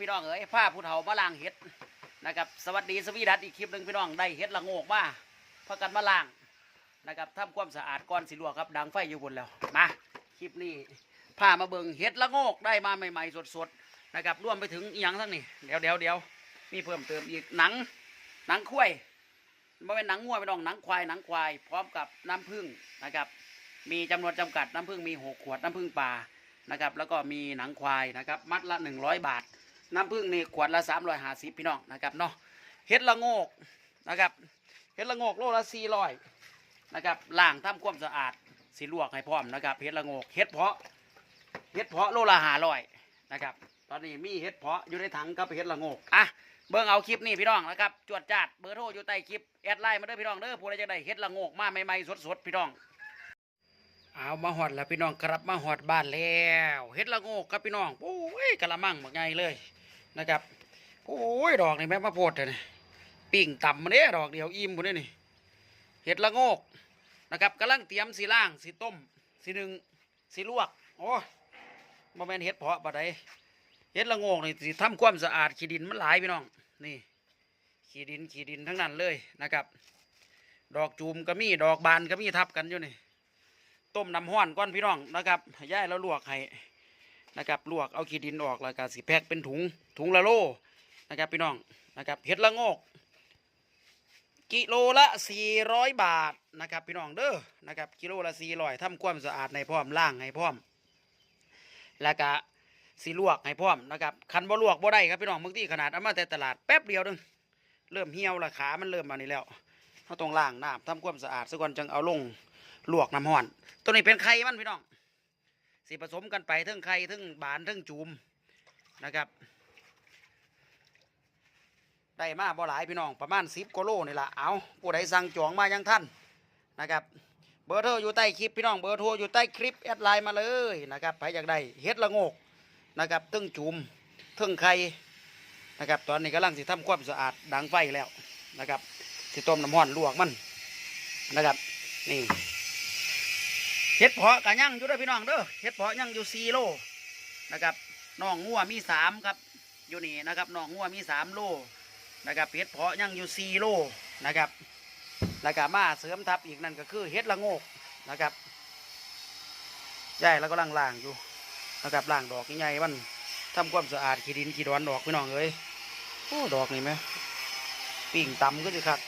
พี่น้องเอ๋ยผ้าผู้เฒ่ามาล้างเห็ดนะครับสวัสดีสวีดัสอีกคลิปหนึ่งพี่น้องได้เห็ดละโงกมาพากันมาล้างนะครับทำความสะอาดก่อนสิลวกครับดังไฟอยู่บนแล้วมาคลิปนี้พามาเบิงเห็ดละโงกได้มาใหม่ๆสดๆนะครับรวมไปถึงอหยังทั้งนี้เดี๋ยวเดี๋ยวเดี๋ยวมีเพิ่มเติมอีกหนังหนังคุ้ยไม่เป็นหนังงัวพี่น้องหนังควายหนังควาย พร้อมกับน้ำผึ้งนะครับมีจำนวนจำกัดน้ำผึ้งมีหกขวดน้ำผึ้งป่านะครับแล้วก็มีหนังควายนะครับมัดละหนึ่งร้อยบาท น้ำผึ้งนี่ขวดละสามร้อยห้าสิบพี่น้องนะครับเนาะเห็ดละโงกนะครับเห็ดละโงกโลละสี่ร้อยนะครับล้างทำความสะอาดสีลวกให้พร้อมนะครับเห็ดละโงกเห็ดเพาะเห็ดเพาะโลละห้าร้อยนะครับตอนนี้มีเห็ดเพาะอยู่ในถังกับเห็ดละโงกอะเบิ่งเอาคลิปนี้พี่น้องนะครับจวดจัดเบอร์โทรอยู่ใต้คลิปแอดไลน์มาเด้อพี่น้องเด้อผู้ใดจะได้เห็ดละโงกมาใหม่ๆสดๆพี่น้องเอามาหอดแล้วพี่น้องครับมาหอดบ้านแล้วเฮ็ดละโงกครับพี่น้องโอ้ยกะละมังบักไงเลย นะครับ โอ้ยดอกนี่แม่มาโพดเลยนี่ปิ่งต่ำมาเนี่ยดอกเดียวอิ่มคนนี้นี่เฮ็ดละโงกนะครับกำลังเตรียมสีล่างสีต้มสีหนึ่งสีลวก โอ้ยบ่แม่นเฮ็ดเพาะบ่ได้เฮ็ดละโงกนี่สิทำความสะอาดขี้ดินมันหลายพี่น้องนี่ขี้ดินขี้ดินทั้งนั้นเลยนะครับ ดอกจูมก็มีดอกบานก็มีทับกันอยู่นี่ต้มน้ำห้อนก้อนพี่น้องนะครับห้ย่ายแล้วลวกให้ นะครับลวกเอาขี้ดินออกแล้วก็สิแพ็คเป็นถุงถุงละโลนะครับพี่น้องนะครับเห็ดละโงกกิโลละ 400 บาทนะครับพี่น้องเด้อนะครับกิโลละ400ทำความสะอาดในพร้อมล้างให้พร้อม แล้วก็สีลวกให้พร้อมนะครับคันบ่ลวกบ่ได้ครับพี่น้องบางทีขนาดเอามาแต่ตลาดแป๊บเดียวนึงเริ่มเหี่ยวละขามันเริ่มมานี่แล้วเขาต้องล้างน้ำทำความสะอาดซะก่อนจึงเอาลงลวกน้ำห้อน ตัวนี้เป็นไข่มันพี่น้อง สิผสมกันไปทั้งไข่ทั้งบานทั้งจูมนะครับ ได้มาบ่หลายพี่น้องประมาณสิบกิโลนี่ละเอาผู้ใดสั่งจองมายังท่านนะครับ เบอร์โทรอยู่ใต้คลิปพี่น้องเบอร์โทรอยู่ใต้คลิปแอดไลน์มาเลยนะครับใครอยากได้เฮ็ดละโงกนะครับทั้งจูมทั้งไข่นะครับตอนนี้กำลังสิทำความสะอาดดังไฟแล้วนะครับสิต้มน้ำห้อนลวกมันนะครับนี่ เห็ดเพาะกะยั่งอยู่ด้วยพี่น้องเด้อเห็ดเพาะยั่งอยู่สี่โลนะครับน้องงัวมีสามครับอยู่นี่นะครับน้องงัวมีสามโลนะครับเห็ดเพาะยั่งอยู่สี่โลนะครับแล้วก็มาเสริมทับอีกนั่นก็คือเห็ดละโงกนะครับใหญ่แล้วก็ล่างล่างๆอยู่นะครับล่างดอกใหญ่ๆมันทำความสะอาดขี้ดินขี้ดอนดอกพี่น้องเอ้ยโอ้ดอกนี่ไหมปิ่งตำก็จะคัก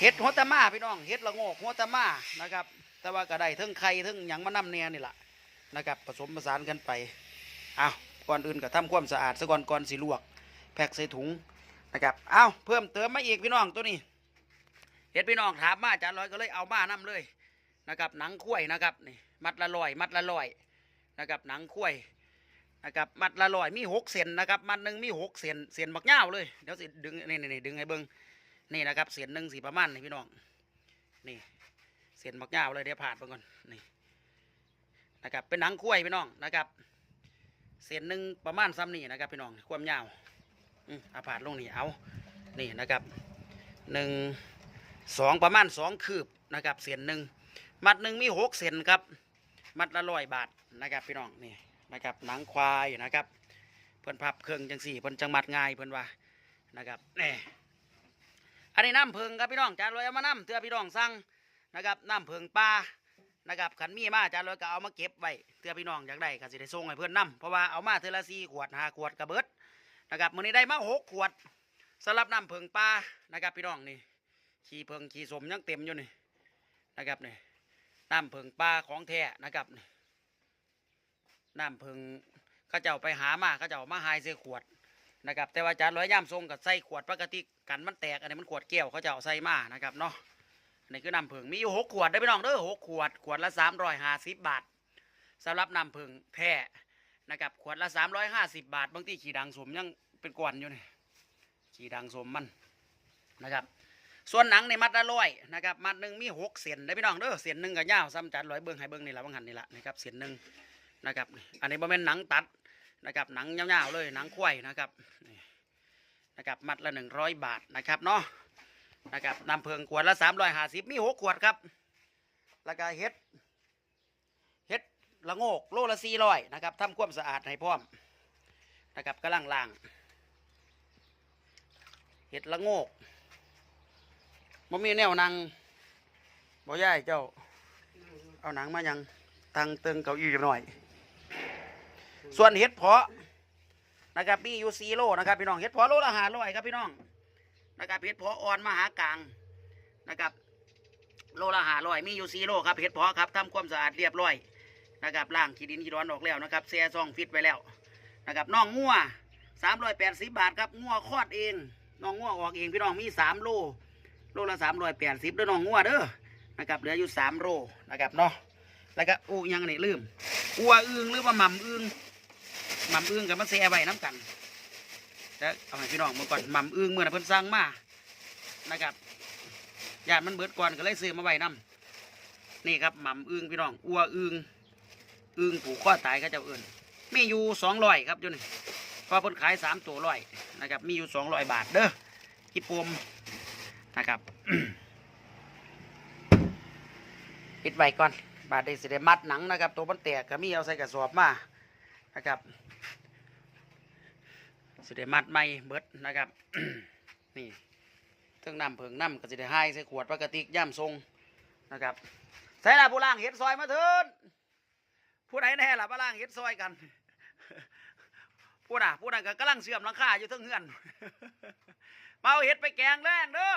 เห็ดหัวตะมาพี่น้องเห็ดละโงกหัวตะมานะครับ แต่ว่าก็ได้ทั้งไข่ทั้งหยังมานำเนี่ยนี่แหละนะครับผสมผสานกันไปเอาก่อนอื่นก็ทำความสะอาดซะก่อนก่อนสิลวก แพ็คใส่ถุงนะครับเอาเพิ่มเติมมาอีกพี่น้องตัวนี้เห็ดพี่น้องถามมาจารย์ร้อยก็เลยเอามานํเลยนะครับหนังข้วยนะครับนี่มัดละลอย มัดละลอยนะครับหนังข้วยนะครับมัดละลอยมีหกเซนนะครับมัดหนึ่งมีหกเซนเซนบักเง่าเลยเดี๋ยวสิดึงนี่นี่ดึงให้เบิ้ง นี่นะครับเสียนหนึ่งสีประมาณนี่พี่น้องนี่เสียนมักยาวเลยเดี๋ยวผ่านไปก่อนนี่นะครับเป็นหนังคุ้ยพี่น้องนะครับเสียนหนึ่งประมาณซ้ำนี่นะครับพี่น้องความยาวอืมอาผ่านลงนี่เอานี่นะครับหนึ่งสองประมาณสองคืบนะครับเสียนหนึ่งมัดหนึ่งมีหกเซนครับ มัดละร้อยบาทนะครับพี่น้องนี่นะครับหนังควายนะครับเพิ่นพับเครื่องจังสี่เพิ่นจังมัดง่ายเพิ่นว่านะครับแน่ อันนี้น้ำเพิงครับพี่น้องจานลอยเอามาน้ำเตือพี่น้องสั่งนะครับน้ำเพิงปลานะครับขันมีมาจานลอยก็เอามาเก็บไว้เตือพี่น้องอยากได้ก็สิได้ส่งให้เพื่อนน้ำเพราะว่าเอามาเทอละสี่ขวดห้าขวดกระเบิดนะครับมื้อนี้ได้มาหกขวดสำหรับน้ำเพิงปลานะครับพี่น้องนี่ขี้เพิงขี้สมยังเต็มอยู่นี่นะครับนี่น้ำเพิงปลาของแท้นะครับนี่น้ำเพิงเขาเจ้าไปหามาเขาเจ้ามาหายใส่ขวด นะครับแต่ว่าจานร้อยย่ามทรงกับใส่ขวดปกติกันมันแตกอันนี้มันขวดแก้วเขาจะเอาใส่มานะครับเนาะอันนี้คือน้ำผึ้งมีอยู่หกขวดได้พี่น้องเด้อหกขวดขวดละสามร้อยห้าสิบบาทสำหรับน้ำผึ้งแท้นะครับขวดละสามร้อยห้าสิบบาท บางทีขี่ดังสมยังเป็นกวนอยู่นี่ขี่ดังสมมันนะครับ ส่วนหนังในมัดละร้อยนะครับมัดหนึ่งมีหกเส้นได้พี่น้องเด้อเส้นหนึ่งกับยาวซ้ำจานร้อยเบิ้งให้เบิ้งนี่ละบางหันนี่ละนะครับเส้นหนึ่งนะครับอันนี้บ่แม่นหนังตัด นะครับหนังยาวๆเลยหนังควายนะครับนะครับมัดละหนึ่งร้อยบาทนะครับเนาะนะครับน้ำเพิงขวดละสามร้อยห้าสิบมีหกขวดครับ แล้วก็เฮ็ดเฮ็ดละโงกโลละสี่ร้อยนะครับทำความสะอาดให้พร้อมนะครับกำลังล่างเห็ดละโงกบ่มีแนวนังบ่ย่ายเจ้า เอาหนังมายังตังเตึงเก้าอี้หน่อย ส่วนเห็ดเพาะนะครับมีอยู่ซีโลนะครับพี่น้องเห็ดเพาะโลละหาร้อยครับพี่น้องนะครับเห็ดเพาะอ่อนมหากลางนะครับ โลละหาร้อยมีอยู่ซีโลครับเห็ดเพาะครับทำความสะอาดเรียบร้อยนะครับล้างขี้ดินขี้ร้อนออกแล้วนะครับแช่ซองฟิตไว้แล้วนะครับน้องงัวสามร้อยแปดสิบบาทครับงัวคลอดเองน้องงัวออกเองพี่น้องมีสามโลโลละสามร้อยแปดสิบเด้อน้องงัวเด้อนะครับเหลืออยู่สามโลนะครับเนาะแล้วก็อู้ยังนี่ลืมอัวอึงหรือว่าหม่ำอึง ม่ำอึงกับมันแซ่ไว้น้ำกันแล้วเอาให้พี่น้องมือก่อนม่ำอึงเมื่อนะเพิ่นสั่งมานะครับญาติมันเบิดก่อนก็เลยซื้อมาไว้นํนี่ครับม่ำอึงพี่น้องอัวอึงอึงผูกข้อตายเขาเจ้าเอื่นมีอยู่สองร้อยครับจุนี่พอเพิ่นขายสามตัวร้อยนะครับ มีอยู่สองร้อยบาทเด้อฮิปโปมนะครับปิดไว้ก่อน บาทได้สิได้มัดหนังนะครับ ตัวมันแตกก็มีเอาใส่กระสอบมานะครับ สิได้มัดไม่เบิดนะครับนี่เครื่องน้ำเพิงน้ำก็จะได้ให้ใส่ขวดปกติย่ำทรงนะครับใส่ละผู้ล่างเห็ดซอยมาเถินผู้ใดแน่ล่ะผู้ล่างเห็ดซอยกันผู้น่ะผู้นั้นก็กำลังเสื่อมหลังคาอยู่ทั้งเฮือนมาเอาเห็ดไปแกงแรงเด้อ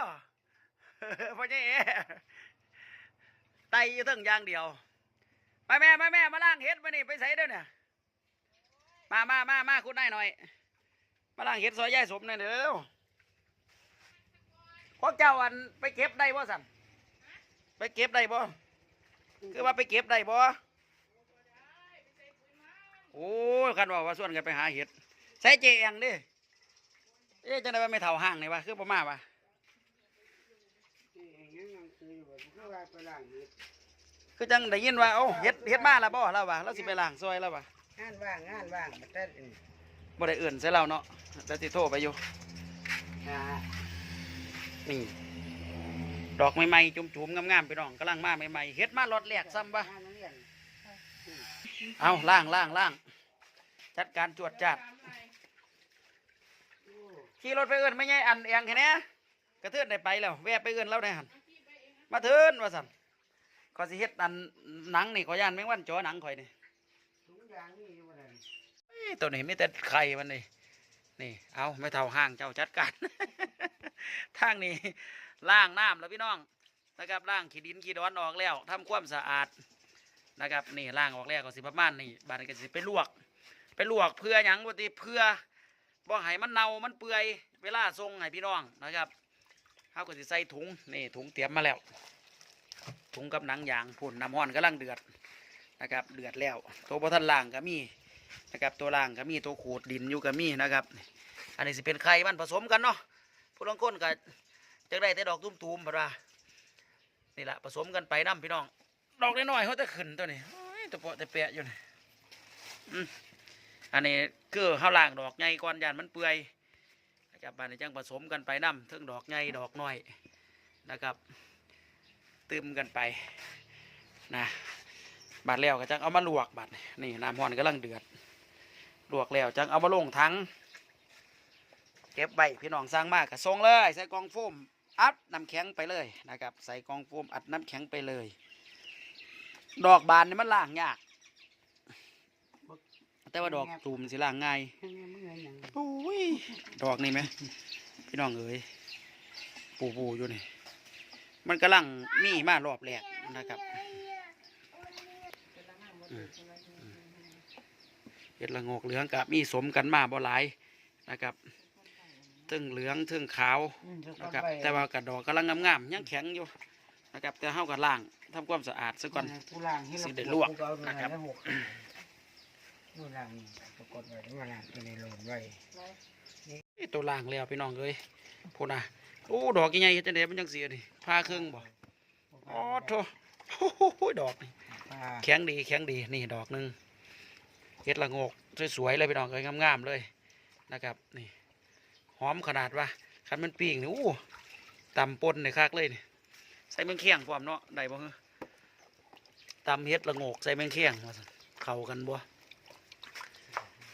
พ่อใหญ่เอ๋ไตอยู่ทั้งอย่างเดียวมาแม่มาแม่มาล่างเห็ดมานี่ไปใส่เด้อเนี่ยมามามามาคุณนายหน่อย มาล่างเห็ดซอยยายสมหน่อยเด้อพวกเจ้าอันไปเก็บได้บ่สันไปเก็บได้บ่คือว่าไปเก็บได้บ่โอ้ยคันว่าว่าส่วนกันไปหาเห็ดใส่เจเองดิเอ๊ะจังไดว่าไม่เท่าห้างนี่วะคือบ่มานวะี่เองยังคืออยู่แบบคือว่าไปล้างนี่คือจังได้ยินว่าเอ้าเห็ดเห็ดมาแล้วบ่แล้ววะเราสิไปล้างซอยแล้ววะงานว่างงานว่างมาแต่อัน บ่ได้เอื่นใส่เราเนาะแต่สิโทรไปอยู่นี่ดอกใหม่ๆจุ่มๆงามๆพี่น้องกำลังมาใหม่ๆเห็ดมาลอตแรกซ้ำบ่งานนักเอาล่างล่างล่างจัดการจวดจัดขี่รถไปเอื่นไม่ใช่อันเอียงแค่นี้กระเทือนได้ไปแล้วแวะไปเอื่นแล้วได้หันมาเทินว่าสันขอสิเฮ็ดอันหนังนี่ขอย่านแมงวันจ่อหนังข่อยนี่ ถุงยางนี่อยู่บ่ได้ เอ้ย ตัวนี้มีแต่ไข่มันนี่นี่ เอาไม่เท่าห้างเจ้าจัดการทางนี้ล้างน้ำแล้วพี่น้องนะครับล้างขีดินขี้ดอนออกแล้วทำความสะอาดนะครับนี่ล้างออกแล้วก็สิประมาณนี่บานก็สิไปลวก ไปลวกเพื่อหยังบ่ติเพื่อบ่ให้มันเน่ามันเปื่อยเวลาส่งให้พี่น้องนะครับเฮาก็สิใส่ถุงนี่ถุงเตรียมมาแล้ว ถุงกับหนังยางพุ่นน้ำห้อนกำลังเดือดนะครับเดือดแล้วตัวบ่ทันล่างก็มี นะครับตัวล่างก็มีตัวขูดดินอยู่ก็มีนะครับ อันนี้สิเป็นไข่มันผสมกันเนาะผู้ลางคนก็จะได้แต่ดอกตุ้มๆบ่ว่านี่แหละผสมกันไปน้ำพี่น้อง ดอกน้อยๆเขาจะขึ้นตัวนี้ตัวเปาะแต่แปะอยู่นี่อันนี้คือข้าวล่างดอกใหญ่ก่อนยานมันเปื่อยนะครับบานนี้จังผสมกันไปน้ำเทิงดอกใหญ่ดอกน้อยนะครับตืมกันไปนะ บาดแล้วก็จังเอามาลวกบาดนี่น้ำห้อนกำลังเดือด ลวกแล้วจังเอามาลงถังเก็บไว้พี่น้องสร้างมากก็ส่งเลย ใส่กองโฟมอัดน้ำแข็งไปเลยนะครับ ใส่กองโฟมอัดน้ำแข็งไปเลย ดอกบานนี่มันล่างยาก แต่ว่าดอกตูมสิล่างง่ายอันนี้มันเงินหยังโอ้ยดอกนี่ไหมพี่น้องเอ๋ยปูปูอยู่นี่มันกำลังมีมารอบแรกนะครับ เห็ดละโงกเหลืองกับมีสมกันมาบ่หลายนะครับเทึงเหลืองเทึงขาวอืมเดี๋ยวนะกคลัรับบไปแต่ว่ากระดอกกำลังงามๆยังแข็งอยู่นะครับ แต่เฮากับล่างทำความสะอาดซะก่อนผู้ล้างให้เราสิได้ลวกผู้เอานะครับได้หกผู้ล้างนี่ปรากฏไว้ว่าล้างตัวนี้โหลดไว้นี่ตัวล่างแล้วพี่น้องเอ้ยพูดนะโอ้ดอกยังไงเฮ็ดจังไดมันจังเสียนี่พาเครื่องบ่อ๋อโถโอ้ยดอกนี่อ่า แข็งดีแข็งดีนี่ดอกหนึ่งเฮ็ดละงกสวยๆเลยพี่น้องเอ้ยงามๆเลยนะครับนี่หอมขนาดว่าคันมันปิ้งนี่อู้ตำปนในคักเลยนี่ใส่แมงเคียงพร้อมเนาะได้บ่ฮะตำเฮ็ดละงกใส่แมงเคียงว่าเข้ากันบ่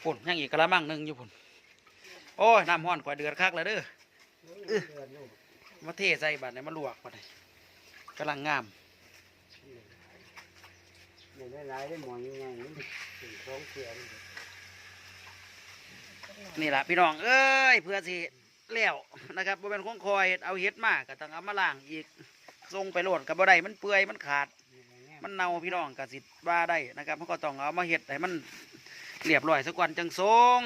ปุ่นยังอีกกระมังหนึ่งอยู่ปุ่นโอ้ยน้ำห้อนกว่าเดือดคักแล้วเด้อมาเทใส่บัดนี้มาลวกบัดนี้กำลังงาม เดี๋ยวได้หลายได้หมอยังไงนี่ถึงท้องเสียนี่นี่แหละพี่น้องเอ้ยเพื่อสิแล้วนะครับบ่เป็นของคอยเอาเฮ็ดมาก็ต้องเอามาล้างอีกส่งไปโหลดกับบ่ได้มันเปื่อยมันขาด มันเน่าพี่น้องก็สิว่าได้นะครับมันก็ต้องเอามาเฮ็ดให้มันเรียบร้อยสักวันจังทรง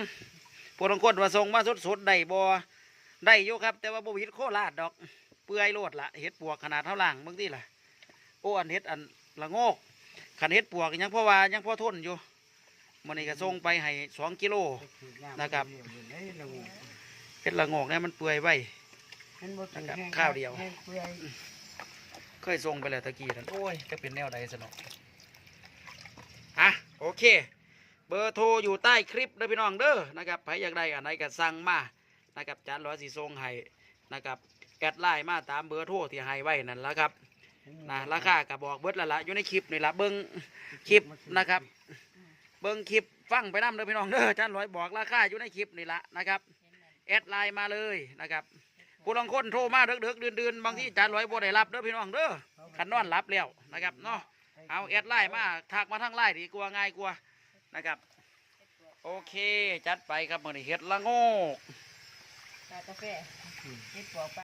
พวกบางคนว่าทรงมาสดๆได้บ่ได้อยู่ครับ แต่ว่าบ่วิดโคราชดอก เปื่อยโลดละเฮ็ดปวกขนาดเท่าหลังบางทีล่ะโอ้อันเฮ็ดอันละโงก ขันเฮ็ดปวกยังเพราะว่ายังพอทนอยู่มื้อนี้ก็ส่งไปให้สองกิโลนะครับเฮ็ดละโงกเนี่ยมันเปื่อยไว้นะครับข้าวเดียวแห้งเปื่อยเคยส่งไปแล้วตะกี้นั่นโอ้ยจะเป็นแนวใดสนอกอะโอเค เบอร์โทรอยู่ใต้คลิปเด้อพี่น้องเด้อนะครับใครอยากได้อันไหนก็สั่งมานะครับจานร้อยสีส่งให้นะครับแอดไลน์มาตามเบอร์โทรที่ให้ไว้นั่นแหละครับ นะราคาก็บอกเบิดละละอยู่ในคลิปนี่ละเบิ้งคลิปนะครับ เบิ้งคลิปฟังไปน้ำเด้อพี่น้องเด้อจานร้อยบอกราคาอยู่ในคลิปนี่ละนะครับแอดไลน์มาเลยนะครับผู้ลางคนโทรมาเดึกๆดื่นๆบางที่จานร้อยบ่ได้รับเด้อพี่น้องเด้อขันนอนรับแล้วนะครับเนาะเอาแอดไลน์มาทักมาทางไลน์ดีกว่าง่ายกว่านะครับ โอเค จัดไปครับมือนี้เฮ็ดละโงกกาแฟเฮ็ดปอกไป